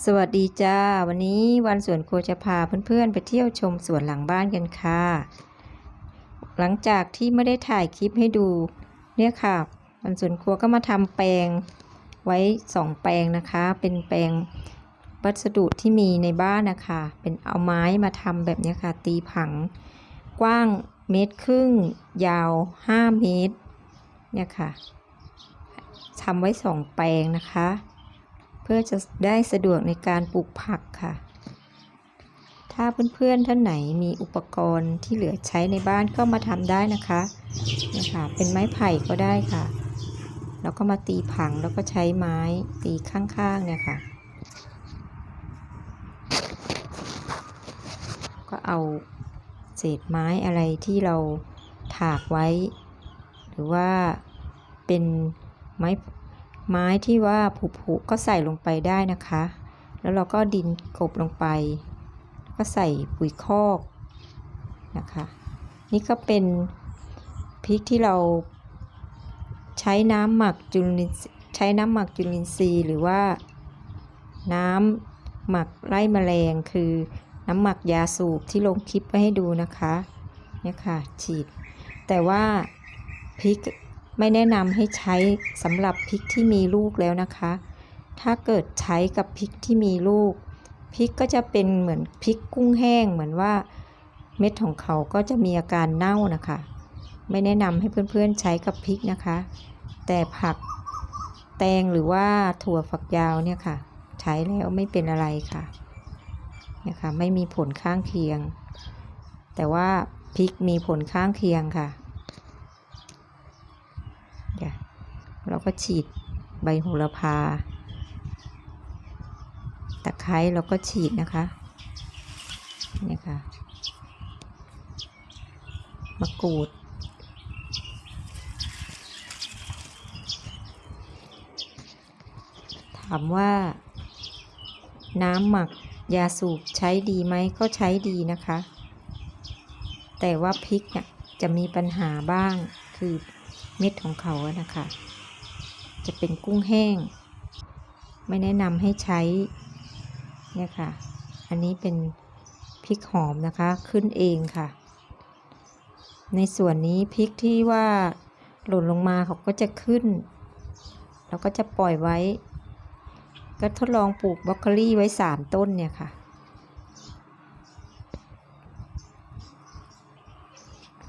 สวัสดีจ้า วันนี้วันสวนครัวจะพาเพื่อนๆ ไปเที่ยวชมสวนหลังบ้านกันค่ะ หลังจากที่ไม่ได้ถ่ายคลิปให้ดู เนี่ยค่ะ วันสวนครัวก็มาทำแปลงไว้สองแปลงนะคะ เป็นแปลงวัสดุที่มีในบ้านนะคะ เป็นเอาไม้มาทำแบบนี้ค่ะ ตีผัง กว้างเมตรครึ่ง ยาว 5 เมตร เนี่ยค่ะทำไว้สองแปลงนะคะ เพื่อจะได้สะดวกในการปลูกผักค่ะ ถ้าเพื่อนๆท่านไหนมีอุปกรณ์ที่เหลือใช้ในบ้านก็มาทำได้นะคะนะคะเป็นไม้ไผ่ก็ได้ค่ะ แล้วก็มาตีผังแล้วก็ใช้ไม้ตีข้างๆเนี่ยค่ะ ก็เอาเศษไม้อะไรที่เราถากไว้ หรือว่าเป็นไม้ ไม้ที่ว่าผุๆก็ใส่ลงไปได้นะคะ แล้วเราก็ดินกบลงไป ก็ใส่ปุ๋ยคอกนะคะ นี่ก็เป็นพริกที่เราใช้น้ำหมักจุลินใช้น้ำหมักจุลินทรีย์หรือว่าน้ำหมักไล่แมลงคือน้ำหมักยาสูบที่ลงคลิปไว้ให้ดูนะคะเนี่ยค่ะฉีด แต่ว่าพริก ไม่แนะนำให้ใช้สำหรับพริกที่มีลูกแล้วนะคะ ถ้าเกิดใช้กับพริกที่มีลูกพริกก็จะเป็นเหมือนพริกกุ้งแห้งเหมือนว่าเม็ดของเขาก็จะมีอาการเน่านะคะ ไม่แนะนำให้เพื่อนๆใช้กับพริกนะคะ แต่ผักแตงหรือว่าถั่วฝักยาวเนี่ยค่ะ ใช้แล้วไม่เป็นอะไรค่ะนี่ยค่ะไม่มีผลข้างเคียง แต่ว่าพริกมีผลข้างเคียงค่ะเรา ก็ฉีดใบโหระพา ตะไคร้เราก็ฉีดนะคะนี่ค่ะมะกรูด ถามว่า น้ำหมักยาสูบใช้ดีไหมก็ใช้ดีนะคะ แต่ว่าพริกเนี่ยจะมีปัญหาบ้างคือเม็ดของเขาอะนะคะ จะเป็นกุ้งแห้ง ไม่แนะนำให้ใช้เนี่ยค่ะ อันนี้เป็นพริกหอมนะคะขึ้นเองค่ะ ในส่วนนี้พริกที่ว่าหล่นลงมาเขาก็จะขึ้น เราก็จะปล่อยไว้ ก็ทดลองปลูกบรอกโคลีไว้สามต้นเนี่ยค่ะ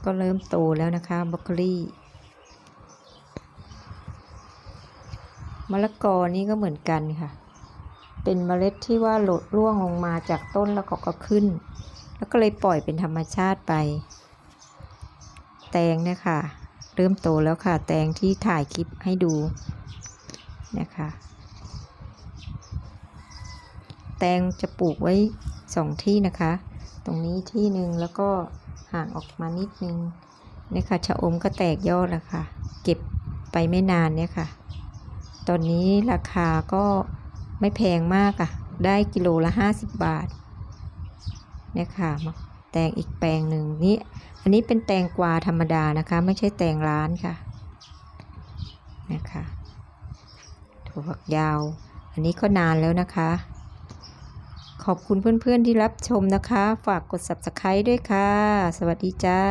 ก็เริ่มโตแล้วนะคะบรอกโคลี มะละกอนี่ก็เหมือนกันค่ะ เป็นเมล็ดที่ว่าหลดร่วงลงมาจากต้นแล้วก็ก็ขึ้น แล้วก็เลยปล่อยเป็นธรรมชาติไป แตงเนี่ยค่ะเริ่มโตแล้วค่ะ แตงที่ถ่ายคลิปให้ดูนะคะ แตงจะปลูกไว้สองที่นะคะ ตรงนี้ที่หนึ่งแล้วก็ห่างออกมานิดนึงเนี่ยค่ะชะอมก็แตกยอดแล้วค่ะ เก็บไปไม่นานเนี่ยค่ะ ตอนนี้ราคาก็ไม่แพงมากอะ่ะ ได้กิโลละห้าสิบบาทเนี่ยค่ะแตงอีกแปลงหนึ่งนี้ อันนี้เป็นแตงกวาธรรมดานะคะ ไม่ใช่แตงร้านค่ะนะคะถั่วฝักยาว อันนี้ก็นานแล้วนะคะ ขอบคุณเพื่อนๆที่รับชมนะคะ ฝากกด subscribe ด้วยค่ะ สวัสดีจ้า